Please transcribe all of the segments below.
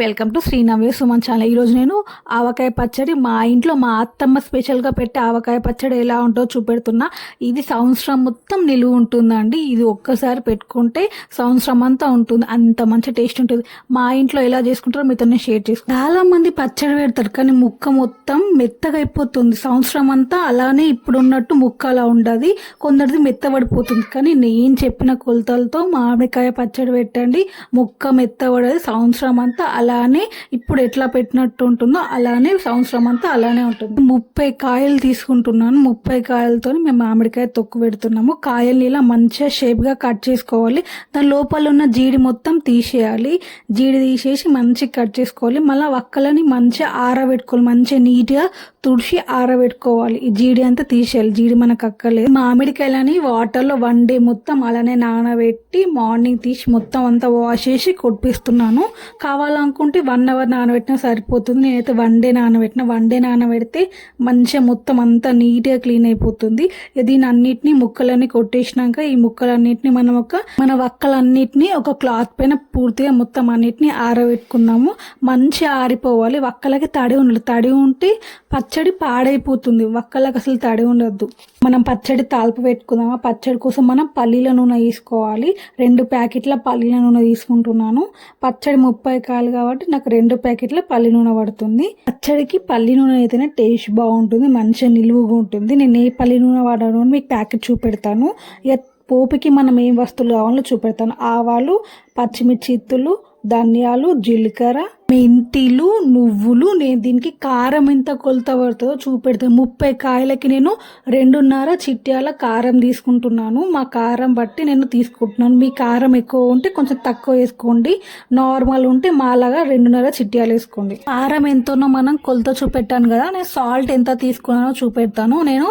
Welcome to Srinavya Suman channel. ఈరోజు నేను ఆవకాయ పచ్చడి మా ఇంట్లో మా అత్తమ్మ స్పెషల్గా పెట్టే ఆవకాయ పచ్చడి ఎలా ఉంటుందో చూపెడుతున్నా. ఇది సంవత్సరం మొత్తం నిలువ ఉంటుందండి. ఇది ఒక్కసారి పెట్టుకుంటే సంవత్సరం అంతా ఉంటుంది. అంత మంచి టేస్ట్ ఉంటుంది. మా ఇంట్లో ఎలా చేసుకుంటారో మీతో నేను షేర్ చేసుకుంటాను చాలా మంది పచ్చడి పెడతారు కానీ ముక్క మొత్తం మెత్తగా అయిపోతుంది. సంవత్సరం అంతా అలానే ఇప్పుడు ఉన్నట్టు ముక్క అలా ఉండదు. కొందరిది మెత్తబడిపోతుంది. కానీ నేను చెప్పిన కొలతలతో మామిడికాయ పచ్చడి పెట్టండి. ముక్క మెత్తబడేది. సంవత్సరం అంతా అలా అలానే ఇప్పుడు ఎట్లా పెట్టినట్టు ఉంటుందో అలానే సంవత్సరం అంతా అలానే ఉంటుంది. ముప్పై కాయలు తీసుకుంటున్నాను. ముప్పై కాయలతో మేము మామిడికాయ తొక్కు పెడుతున్నాము. కాయల్ని ఇలా మంచిగా షేప్గా కట్ చేసుకోవాలి. దాని లోపల ఉన్న జీడి మొత్తం తీసేయాలి. జీడి తీసేసి మంచిగా కట్ చేసుకోవాలి. మళ్ళీ వక్కలని మంచిగా ఆరబెట్టుకోవాలి. మంచిగా నీట్గా తుడిచి ఆరబెట్టుకోవాలి. ఈ జీడి అంతా తీసేయాలి. జీడి మనకు అక్కర్లేదు. మామిడికాయలని వాటర్లో వన్ డే మొత్తం అలానే నానబెట్టి మార్నింగ్ తీసి మొత్తం అంతా వాష్ చేసి కొట్టిస్తున్నాను. కావాలనుకుంటే వన్ అవర్ నానబెట్టినా సరిపోతుంది. నేనైతే వన్ డే నానబెట్టిన వన్ డే నానబెడితే మంచిగా మొత్తం అంతా నీట్గా క్లీన్ అయిపోతుంది. దీని అన్నిటిని ముక్కలన్నీ కొట్టేసినాక ఈ ముక్కలన్నిటిని మనం ఒక మన వక్కలన్నిటిని ఒక క్లాత్ పైన పూర్తిగా మొత్తం అన్నిటిని ఆరబెట్టుకుందాము. మంచిగా ఆరిపోవాలి. వక్కలకి తడి ఉండాలి. తడి ఉంటే పచ్చడి పాడైపోతుంది. వక్కలకు అసలు తడి ఉండొద్దు. మనం పచ్చడి తాల్పు పెట్టుకుందాం ఆ పచ్చడి కోసం మనం పల్లీల నూనె తీసుకోవాలి. రెండు ప్యాకెట్ల పల్లీల నూనె తీసుకుంటున్నాను. పచ్చడి ముప్పై కాయలు కాబట్టి నాకు రెండు ప్యాకెట్ల పల్లి నూనె పడుతుంది. పచ్చడికి పల్లి నూనె అయితేనే టేస్ట్ బాగుంటుంది మంచిగా నిలువుగా ఉంటుంది. నేను ఏ పల్లి నూనె వాడాను మీకు ప్యాకెట్ చూపెడతాను. ఇక పోపుకి మనం ఏం వస్తువులు కావాలో చూపెడతాను. ఆవాలు పచ్చిమిర్చి ఇత్తులు ధనియాలు జీలకర్ర మెంతిలు నువ్వులు నేను దీనికి కారం ఎంత కొలత పడుతుందో చూపెడతాను ముప్పై కాయలకి నేను రెండున్నర చిట్యాల కారం తీసుకుంటున్నాను. మా కారం బట్టి నేను తీసుకుంటున్నాను. మీ కారం ఎక్కువ ఉంటే కొంచెం తక్కువ వేసుకోండి. నార్మల్ ఉంటే మాలాగా రెండున్నర చిట్యాలు వేసుకోండి. కారం ఎంతనో మనం కొలత చూపెట్టాను కదా నేను సాల్ట్ ఎంత తీసుకున్నానో చూపెడతాను. నేను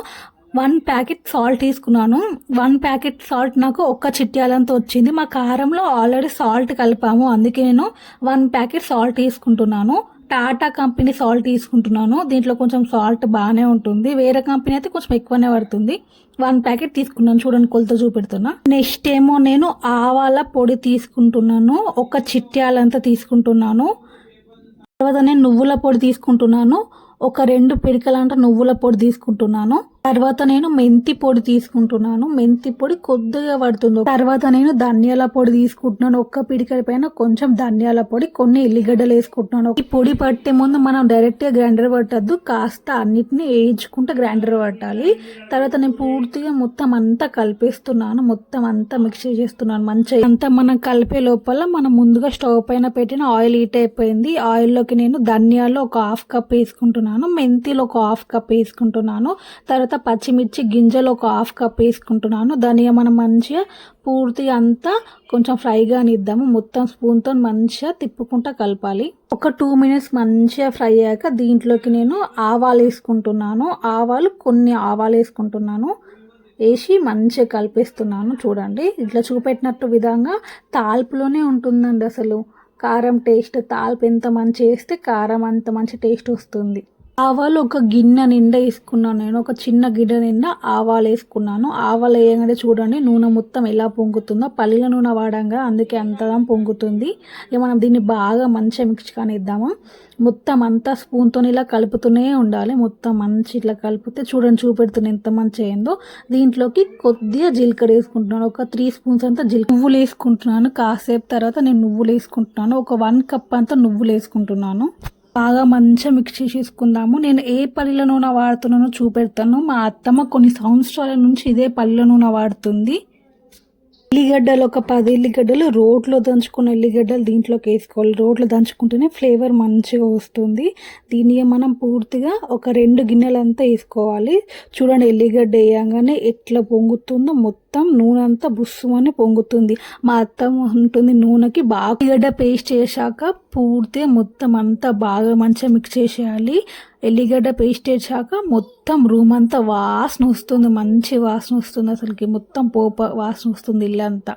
వన్ ప్యాకెట్ సాల్ట్ తీసుకున్నాను. వన్ ప్యాకెట్ సాల్ట్ నాకు ఒక్క చిట్యాలంత వచ్చింది. మా కారంలో ఆల్రెడీ సాల్ట్ కలిపాము. అందుకే నేను వన్ ప్యాకెట్ సాల్ట్ తీసుకుంటున్నాను. టాటా కంపెనీ సాల్ట్ తీసుకుంటున్నాను. దీంట్లో కొంచెం సాల్ట్ బాగానే ఉంటుంది. వేరే కంపెనీ అయితే కొంచెం ఎక్కువనే పడుతుంది. వన్ ప్యాకెట్ తీసుకున్నాను. చూడండి కొలత చూపెడుతున్నా. నెక్స్ట్ ఏమో నేను ఆవాల పొడి తీసుకుంటున్నాను. ఒక చిట్యాలంతా తీసుకుంటున్నాను. తర్వాత నేను నువ్వుల పొడి తీసుకుంటున్నాను. ఒక రెండు పిడికలంట నువ్వుల పొడి తీసుకుంటున్నాను. తర్వాత నేను మెంతి పొడి తీసుకుంటున్నాను. మెంతి పొడి కొద్దిగా పడుతుంది. తర్వాత నేను ధనియాల పొడి తీసుకుంటున్నాను. ఒక్క పిడికల పైన కొంచెం ధనియాల పొడి కొన్ని ఎల్లిగడ్డలు వేసుకుంటున్నాను. ఈ పొడి పట్టే ముందు మనం డైరెక్ట్గా గ్రైండర్ పట్టద్దు. కాస్త అన్నిటిని వేయించుకుంటే గ్రైండర్ పట్టాలి. తర్వాత నేను పూర్తిగా మొత్తం అంతా కలిపేస్తున్నాను. మొత్తం అంతా మిక్స్ చేస్తున్నాను మంచిగా. అంతా మనం కలిపే లోపల మనం ముందుగా స్టవ్ పైన పెట్టిన ఆయిల్ హీట్ అయిపోయింది. ఆయిల్లోకి నేను ధనియాలు ఒక హాఫ్ కప్ వేసుకుంటున్నాను. మెంతిలో ఒక హాఫ్ కప్ వేసుకుంటున్నాను. తర్వాత పచ్చిమిర్చి గింజలు ఒక హాఫ్ కప్ వేసుకుంటున్నాను. ధనియా మనం మంచిగా పూర్తి అంతా కొంచెం ఫ్రైగా నిద్దాము మొత్తం స్పూన్తో మంచిగా తిప్పుకుంటా కలపాలి. ఒక టూ మినిట్స్ మంచిగా ఫ్రై అయ్యాక దీంట్లోకి నేను ఆవాలు వేసుకుంటున్నాను. ఆవాలు కొన్ని ఆవాలు వేసుకుంటున్నాను. వేసి మంచిగా కలిపేస్తున్నాను. చూడండి ఇట్లా చూపెట్టినట్టు విధంగా తాల్పులోనే ఉంటుందండి అసలు. కారం టేస్ట్ తాల్పు ఎంత మంచి వేస్తే కారం అంత మంచి టేస్ట్ వస్తుంది. ఆవాలు ఒక గిన్నె నిండా వేసుకున్నాను నేను. ఒక చిన్న గిన్నె నిండా ఆవాలు వేసుకున్నాను. ఆవాలు వేయగానే చూడండి నూనె మొత్తం ఎలా పొంగుతుందో. పల్లీల నూనె వాడంగా అందుకే అంతగా పొంగుతుంది. ఇక మనం దీన్ని బాగా మంచిగా మిక్స్ కానిద్దాము. మొత్తం అంతా స్పూన్తో ఇలా కలుపుతూనే ఉండాలి. మొత్తం మంచి ఇట్లా కలిపితే చూడండి చూపెడుతున్న ఎంత మంచి అయిందో. దీంట్లోకి కొద్దిగా జీలకర్ర వేసుకుంటున్నాను. ఒక త్రీ స్పూన్స్ అంతా జీలకర్ర. నువ్వులు వేసుకుంటున్నాను. కాసేపు తర్వాత నేను నువ్వులు వేసుకుంటున్నాను. ఒక వన్ కప్ అంతా నువ్వులు వేసుకుంటున్నాను. బాగా మంచిగా మిక్స్ చేసేసుకుందాము. నేను ఏ పల్లీల నూనె వాడుతున్నానో చూపెడతాను. మా అత్తమ్మ కొన్ని సంవత్సరాల నుంచి ఇదే పల్లీల నూనె వాడుతుంది. ఎల్లిగడ్డలు ఒక పది ఎల్లిగడ్డలు రోట్లో దంచుకున్న ఎల్లిగడ్డలు దీంట్లోకి వేసుకోవాలి. రోట్లో దంచుకుంటేనే ఫ్లేవర్ మంచిగా వస్తుంది. దీన్ని మనం పూర్తిగా ఒక రెండు గిన్నెలంతా వేసుకోవాలి. చూడండి ఎల్లిగడ్డ వేయంగానే ఎట్లా పొంగుతుందో మొత్తం నూనె అంతా బుస్సుమని పొంగుతుంది. మా అత్త ఉంటుంది నూనెకి బాగా ఎల్లిగడ్డ పేస్ట్ చేశాక పూర్తిగా మొత్తం అంతా బాగా మంచిగా మిక్స్ చేసేయాలి. ఎల్లిగడ్డ పేస్ట్ వేసాక మొత్తం రూమ్ అంతా వాసన వస్తుంది మంచి వాసన వస్తుంది అసలుకి. మొత్తం పోప వాసన వస్తుంది ఇల్లంతా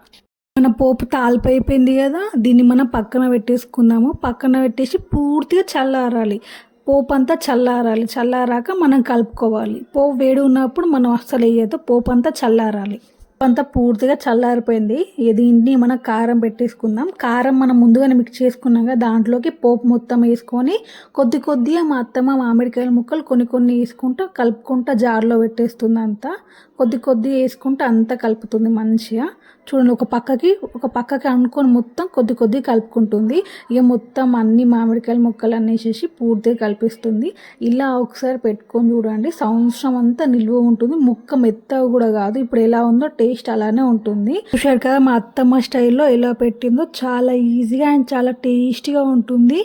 మన పోపు తాలిపు అయిపోయింది కదా దీన్ని మనం పక్కన పెట్టేసుకుందాము. పక్కన పెట్టేసి పూర్తిగా చల్లారాలి. పోపు అంతా చల్లారాలి. చల్లారాక మనం కలుపుకోవాలి. పోపు వేడి ఉన్నప్పుడు మనం అస్సలు వేయద్దు పోపు అంతా చల్లారాలి. అంతా పూర్తిగా చల్లారిపోయింది. ఇక దీన్ని మనం కారం పెట్టేసుకుందాం. కారం మనం ముందుగానే మిక్స్ చేసుకున్నాక దాంట్లోకి పోపు మొత్తం వేసుకొని కొద్ది కొద్దిగా మా అత్తమ్మ మామిడికాయల ముక్కలు కొన్ని కొన్ని వేసుకుంటూ కలుపుకుంటూ జార్లో పెట్టేస్తుంది అంతా. కొద్ది కొద్ది వేసుకుంటూ అంతా కలుపుతుంది మంచిగా. చూడండి ఒక పక్కకి ఒక పక్కకి అనుకొని మొత్తం కొద్ది కొద్ది కలుపుకుంటుంది. ఇక మొత్తం అన్ని మామిడికాయల ముక్కలు అనేసేసి పూర్తిగా కలిపిస్తుంది. ఇలా ఒకసారి పెట్టుకొని చూడండి సంవత్సరం అంతా నిల్వ ఉంటుంది. ముక్క మెత్తగా కూడా కాదు. ఇప్పుడు ఎలా ఉందో టేస్ట్ టేస్ట్ అలానే ఉంటుంది. చూశారు కదా మా అత్తమ్మ స్టైల్లో ఎలా పెట్టిందో చాలా ఈజీగా అండ్ చాలా టేస్టీగా ఉంటుంది.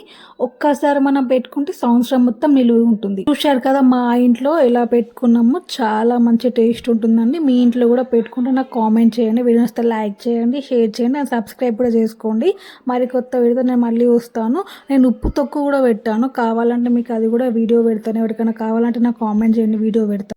ఒక్కసారి మనం పెట్టుకుంటే సంవత్సరం మొత్తం నిలువ ఉంటుంది. చూశారు కదా మా ఇంట్లో ఎలా పెట్టుకున్నామో చాలా మంచి టేస్ట్ ఉంటుందండి. మీ ఇంట్లో కూడా పెట్టుకుంటే నాకు కామెంట్ చేయండి వీడియో వస్తే లైక్ చేయండి షేర్ చేయండి అండ్ సబ్స్క్రైబ్ కూడా చేసుకోండి. మరి కొత్త వీడితో నేను మళ్ళీ వస్తాను. నేను ఉప్పు తొక్కు కూడా పెట్టాను. కావాలంటే మీకు అది కూడా వీడియో పెడతాను. ఎవరికైనా కావాలంటే నాకు కామెంట్ చేయండి వీడియో పెడతాను.